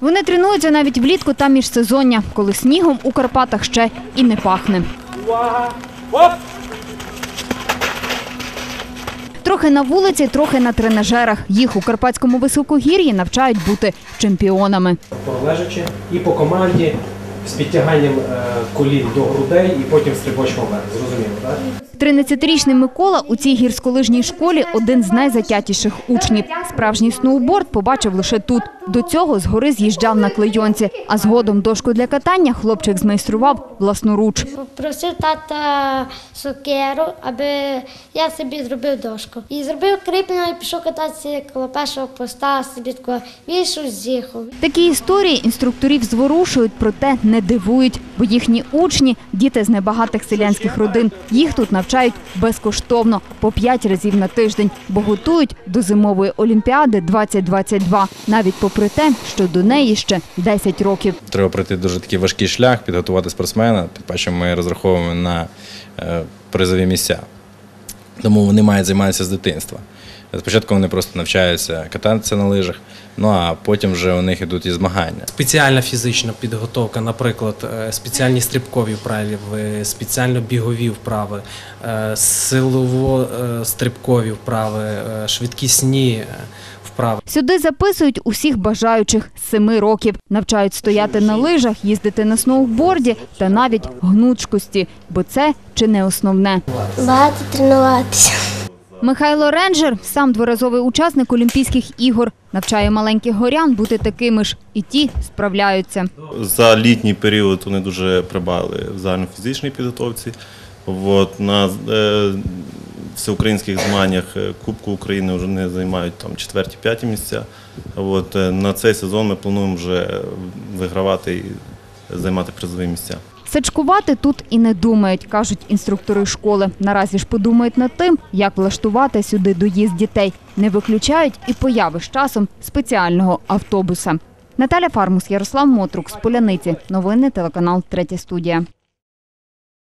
Вони тренуються навіть влітку та міжсезоння, коли снігом у Карпатах ще і не пахне. Трохи на вулиці, трохи на тренажерах. Їх у Карпатському високогір'ї навчають бути чемпіонами. лежачи і по команді з підтяганням е, колін до грудей і потім стрибочком вверх. Зрозуміло, так? 13-річний Микола у цій гірськолижній школі один з найзатятіших учнів. Справжній сноуборд побачив лише тут. До цього згори з'їжджав на клейонці, а згодом дошку для катання хлопчик змайстрував власноруч. Попросив тата сокеру, аби я собі зробив дошку. І зробив кріплення і пішов кататися коло першого поста, собі такого вийшов, з'їхав. Такі історії інструкторів зворушують, проте не дивують, бо їхні учні – діти з небагатих селянських родин. Їх тут навчають безкоштовно по п'ять разів на тиждень, бо готують до зимової олімпіади 2022, навіть попри те, що до неї ще 10 років. Треба пройти дуже такий важкий шлях, підготувати спортсмена. Тим паче ми розраховуємо на е, призові місця. Тому вони мають займатися з дитинства. Спочатку вони просто навчаються кататися на лижах, ну а потім вже у них йдуть і змагання. Спеціальна фізична підготовка, наприклад, е, спеціальні стрибкові вправи, спеціально бігові вправи, е, силово-стрибкові вправи, е, швидкісні е, вправи. Сюди записують усіх бажаючих з 7 років. Навчають стояти на лижах, їздити на сноуборді та навіть гнучкості, бо це чи не основне. Багато тренуватися. Михайло Ренджер, сам дворазовий учасник Олімпійських ігор, навчає маленьких горян бути такими ж, і ті справляються. За літній період вони дуже прибавили в загальнофізичній підготовці. От, на е, всеукраїнських змаганнях е, Кубку України вже не займають там четверті-п'яті місця. От, е, на цей сезон ми плануємо вже вигравати і займати призові місця. Сачкувати тут і не думають, кажуть інструктори школи. Наразі ж подумають над тим, як влаштувати сюди доїзд дітей. Не виключають і появи з часом спеціального автобуса. Наталя Фармус, Ярослав Мотрук з Поляниці. Новини телеканал Третя студія.